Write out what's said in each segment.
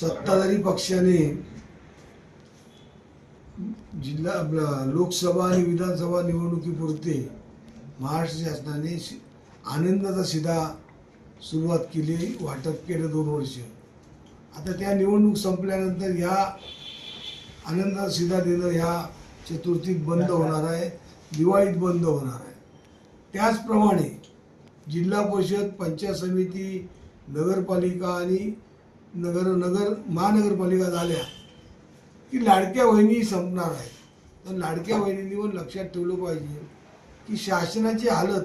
सत्ताधारी पक्षाने जिल्हा आपला लोकसभा आणि विधानसभा निवडणुकीपुरते महाराष्ट्र शासनाने आनंदाचा सिधा सुरुवात केली वाटप केलं दोन वर्ष. आता त्या निवडणूक संपल्यानंतर ह्या आनंदाचा सिधा देणं ह्या चतुर्थीत बंद होणार आहे दिवाळीत बंद होणार आहे. त्याचप्रमाणे जिल्हा परिषद पंचायत समिती नगरपालिका आणि नगर नगर महानगरपालिका झाल्या की लाडक्या वहिनी संपणार आहेत. तर लाडक्या वहिनींनी पण लक्षात ठेवलं पाहिजे की शासनाची हालत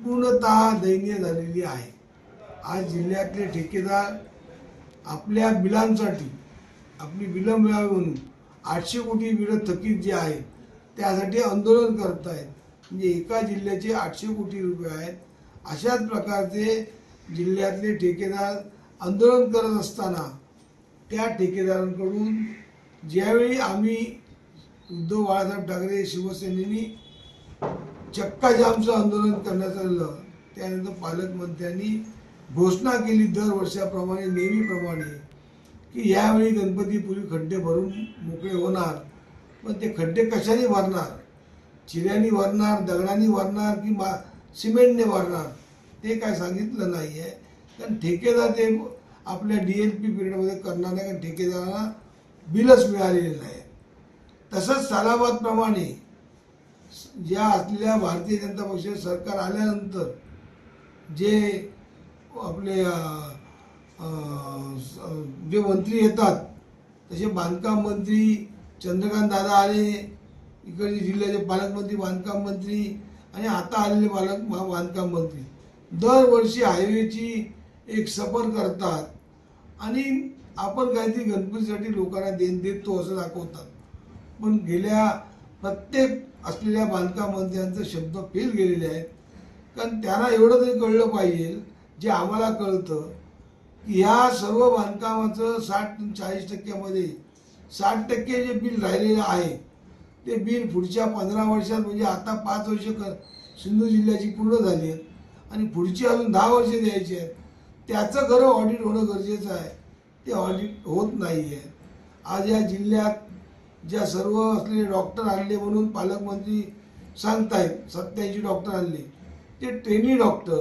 पूर्णतः दयनीय झालेली आहे. आज जिल्ह्यातले ठेकेदार आपल्या बिलांसाठी आपली बिलं मिळावी म्हणून आठशे कोटी बिलं थकीत जे आहेत त्यासाठी आंदोलन करत आहेत म्हणजे एका जिल्ह्याचे आठशे कोटी रुपये आहेत. अशाच प्रकारचे जिल्ह्यातले ठेकेदार आंदोलन करत असताना त्या ठेकेदारांकडून ज्यावेळी आम्ही उद्धव बाळासाहेब ठाकरे शिवसेनेनी चक्काजामचं आंदोलन करण्यात आलं त्यानंतर पालकमंत्र्यांनी घोषणा केली दर वर्षाप्रमाणे नेहमीप्रमाणे की यावेळी गणपतीपुरी खड्डे भरून मोकळे होणार पण ते खड्डे कशाने भरणार? चिऱ्यानी भरणार दगडांनी भरणार की मा सिमेंटने भरणार? ते काय सांगितलं नाही आहे कारण ठेकेदार ते आपल्या डी एल पी पिरियडमध्ये करणार नाही कारण ठेकेदारांना बिलच मिळालेलं नाही. तसंच सालाबादप्रमाणे ज्या असलेल्या भारतीय जनता पक्षाचे सरकार आल्यानंतर जे आपले स- जे मंत्री येतात तसे बांधकाम मंत्री चंद्रकांत दादा आले इकडचे जिल्ह्याचे पालकमंत्री बांधकाम मंत्री आणि आता आलेले पालक महा- बांधकाम मंत्री. दरवर्षी हायवेची एक सफर करतात. आणि आपण काहीतरी गणपतीसाठी लोकांना देण देतो असं दाखवतात. पण गेल्या प्रत्येक असलेल्या बांधकाम शब्द फेल गेलेले आहेत. कारण त्यांना एवढं तरी कळलं पाहिजे जे आम्हाला कळतं की ह्या सर्व बांधकामाचं साठ चाळीस टक्क्यामध्ये साठ टक्के जे बिल राहिलेलं आहे ते बिल पुढच्या पंधरा वर्षात म्हणजे आता पाच वर्ष क सिंधू जिल्ह्याची पूर्ण झाली आहेत. आणि पुढची अजून दहा वर्ष द्यायची आहेत. त्याचं खरं ऑडिट होणं गरजेचं आहे. ते ऑडिट होत नाही आहे आज या जिल्ह्यात ज्या सर्व असलेले डॉक्टर आणले म्हणून पालकमंत्री सांगतायत सत्याऐंशी डॉक्टर आणले ते ट्रेनी डॉक्टर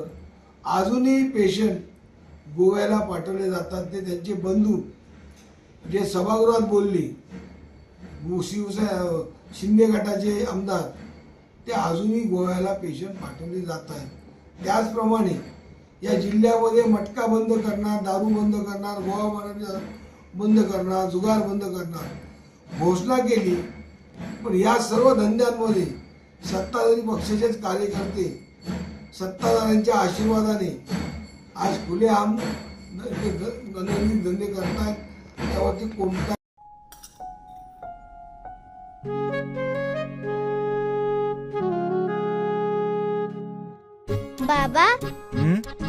अजूनही पेशंट गोव्याला पाठवले जातात. ते त्यांचे बंधू जे सभागृहात बोलले शिवसेना शिंदे गटाचे आमदार ते अजूनही गोव्याला पेशंट पाठवले जात आहेत त्याचप्रमाणे या जिल्ह्यामध्ये मटका बंद करणार दारू बंद करणार गोवा बनवणे बंद करणार जुगार बंद करणार घोषणा केली. पण या सर्व धंद्यांमध्ये सत्ताधारी पक्षाचेच कार्यकर्ते सत्ताधाऱ्यांच्या आशीर्वादाने आज खुलेआम ध- धंदे करतायत त्यावरती कोणता बाबा? हं?